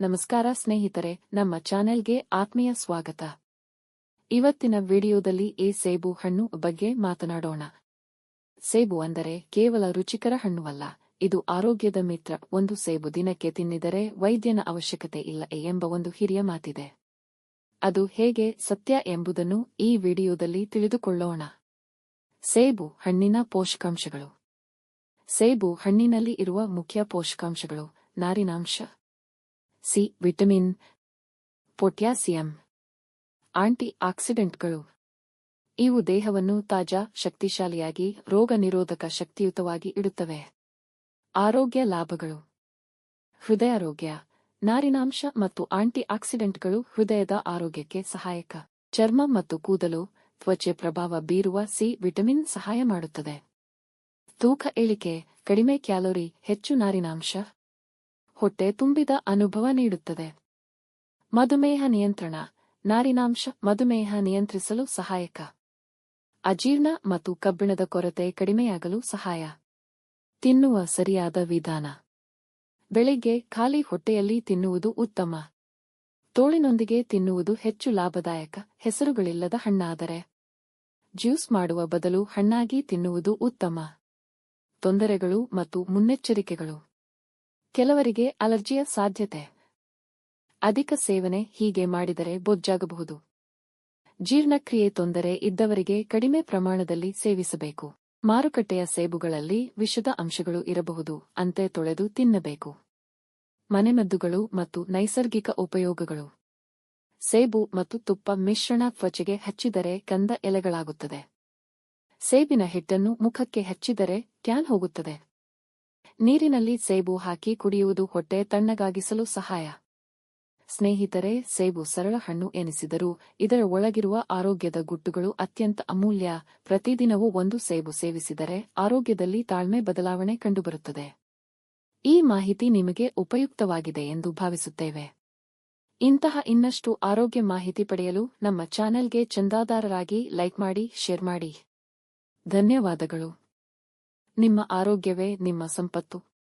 ನಮಸ್ಕಾರ ಸ್ನೇಹಿತರೆ, ನಮ್ಮ ಚಾನೆಲ್ಗೆ ಆತ್ಮೀಯ ಸ್ವಾಗತ. ಇವತ್ತಿನ ವಿಡಿಯೋದಲ್ಲಿ ಈ ಸೇಬು ಹಣ್ಣು ಬಗ್ಗೆ ಮಾತನಾಡೋಣ. ಸೇಬು ಅಂದರೆ ಕೇವಲ ರುಚಿಕರ ಹಣ್ಣುವಲ್ಲ, ಇದು ಆರೋಗ್ಯದ ಮಿತ್ರ. ಒಂದು ಸೇಬು ದಿನಕ್ಕೆ ತಿನ್ನಿದರೆ ವೈದ್ಯನ ಅವಶ್ಯಕತೆ ಇಲ್ಲ ಎಂಬ ಒಂದು ಹಿರಿಯ ಮಾತಿದೆ. ಅದು ಹೇಗೆ ಸತ್ಯ ಎಂಬುದನ್ನು ಈ ವಿಡಿಯೋದಲ್ಲಿ ತಿಳಿದುಕೊಳ್ಳೋಣ. ಸೇಬು ಹಣ್ಣಿನ ಪೋಷಕಾಂಶಗಳು. ಸೇಬು ಹಣ್ಣಿನಲ್ಲಿ ಇರುವ ಮುಖ್ಯ ಪೋಷಕಾಂಶಗಳು ನಾರಿನಾಂಶ ಸಿ, ವಿಟಮಿನ್, ಪೊಟ್ಯಾಸಿಯಂ ಆಂಟಿ ಆಕ್ಸಿಡೆಂಟ್ಗಳು ಇವು ದೇಹವನ್ನು ತಾಜಾ, ಶಕ್ತಿಶಾಲಿಯಾಗಿ, ರೋಗ ನಿರೋಧಕ ಶಕ್ತಿಯುತವಾಗಿ ಇಡುತ್ತವೆ. ಆರೋಗ್ಯ ಲಾಭಗಳು. ಹೃದಯ ಆರೋಗ್ಯ ನಾರಿನಾಂಶ ಮತ್ತು ಆಂಟಿ ಆಕ್ಸಿಡೆಂಟ್ಗಳು ಹೃದಯದ ಆರೋಗ್ಯಕ್ಕೆ ಸಹಾಯಕ. ಚರ್ಮ ಮತ್ತು ಕೂದಲು, ತ್ವಚೆ ಪ್ರಭಾವ ಬೀರುವ ಸಿ, ವಿಟಮಿನ್ ಸಹಾಯ ಮಾಡುತ್ತದೆ. ತೂಕ ಇಳಿಕೆ ಕಡಿಮೆ ಕ್ಯಾಲೋರಿ, ಹೆಚ್ಚು ನಾರಿನಾಂಶ. ಹೊಟ್ಟೆ ತುಂಬಿದ ಅನುಭವ ನೀಡುತ್ತದೆ. ಮಧುಮೇಹ ನಿಯಂತ್ರಣ, ನಾರಿನಾಂಶ ಮಧುಮೇಹ ನಿಯಂತ್ರಿಸಲು ಸಹಾಯಕ. ಅಜೀರ್ಣ ಮತ್ತು ಕಬ್ಬಿಣದ ಕೊರತೆ ಕಡಿಮೆಯಾಗಲು ಸಹಾಯ. ತಿನ್ನುವ ಸರಿಯಾದ ವಿಧಾನ. ಬೆಳಿಗ್ಗೆ ಖಾಲಿ ಹೊಟ್ಟೆಯಲ್ಲಿ ತಿನ್ನುವುದು ಉತ್ತಮ. ತೋಳಿನೊಂದಿಗೆ ತಿನ್ನುವುದು ಹೆಚ್ಚು ಲಾಭದಾಯಕ, ಹೆಸರುಗಳಿಲ್ಲದ ಹಣ್ಣಾದರೆ. ಜ್ಯೂಸ್ ಮಾಡುವ ಬದಲು ಹಣ್ಣಾಗಿ ತಿನ್ನುವುದು ಉತ್ತಮ. ತೊಂದರೆಗಳು ಮತ್ತು ಮುನ್ನೆಚ್ಚರಿಕೆಗಳು. ಕೆಲವರಿಗೆ ಅಲರ್ಜಿಯ ಸಾಧ್ಯತೆ. ಅಧಿಕ ಸೇವನೆ ಹೀಗೆ ಮಾಡಿದರೆ ಬೊಜ್ಜಾಗಬಹುದು. ಜೀರ್ಣಕ್ರಿಯೆ ತೊಂದರೆ ಇದ್ದವರಿಗೆ ಕಡಿಮೆ ಪ್ರಮಾಣದಲ್ಲಿ ಸೇವಿಸಬೇಕು. ಮಾರುಕಟ್ಟೆಯ ಸೇಬುಗಳಲ್ಲಿ ವಿಷದ ಅಂಶಗಳು ಇರಬಹುದು, ಅಂತೆ ತೊಳೆದು ತಿನ್ನಬೇಕು. ಮನೆಮದ್ದುಗಳು ಮತ್ತು ನೈಸರ್ಗಿಕ ಉಪಯೋಗಗಳು. ಸೇಬು ಮತ್ತು ತುಪ್ಪ ಮಿಶ್ರಣ ತ್ವಚೆಗೆ ಹಚ್ಚಿದರೆ ಕಂದ ಎಲೆಗಳಾಗುತ್ತದೆ. ಸೇಬಿನ ಹಿಟ್ಟನ್ನು ಮುಖಕ್ಕೆ ಹಚ್ಚಿದರೆ ಕ್ಯಾನ್ ಹೋಗುತ್ತದೆ. ನೀರಿನಲ್ಲಿ ಸೇಬು ಹಾಕಿ ಕುಡಿಯುವುದು ಹೊಟ್ಟೆ ತಣ್ಣಗಾಗಿಸಲು ಸಹಾಯ. ಸ್ನೇಹಿತರೆ, ಸೇಬು ಸರಳ ಹಣ್ಣು ಎನಿಸಿದರೂ ಇದರ ಒಳಗಿರುವ ಆರೋಗ್ಯದ ಗುಟ್ಟುಗಳು ಅತ್ಯಂತ ಅಮೂಲ್ಯ. ಪ್ರತಿದಿನವೂ ಒಂದು ಸೇಬು ಸೇವಿಸಿದರೆ ಆರೋಗ್ಯದಲ್ಲಿ ತಾಳ್ಮೆ ಬದಲಾವಣೆ ಕಂಡುಬರುತ್ತದೆ. ಈ ಮಾಹಿತಿ ನಿಮಗೆ ಉಪಯುಕ್ತವಾಗಿದೆ ಎಂದು ಭಾವಿಸುತ್ತೇವೆ. ಇಂತಹ ಇನ್ನಷ್ಟು ಆರೋಗ್ಯ ಮಾಹಿತಿ ಪಡೆಯಲು ನಮ್ಮ ಚಾನೆಲ್ಗೆ ಚಂದಾದಾರರಾಗಿ ಲೈಕ್ ಮಾಡಿ, ಶೇರ್ ಮಾಡಿ. ಧನ್ಯವಾದಗಳು. ನಿಮ್ಮ ಆರೋಗ್ಯವೇ ನಿಮ್ಮ ಸಂಪತ್ತು.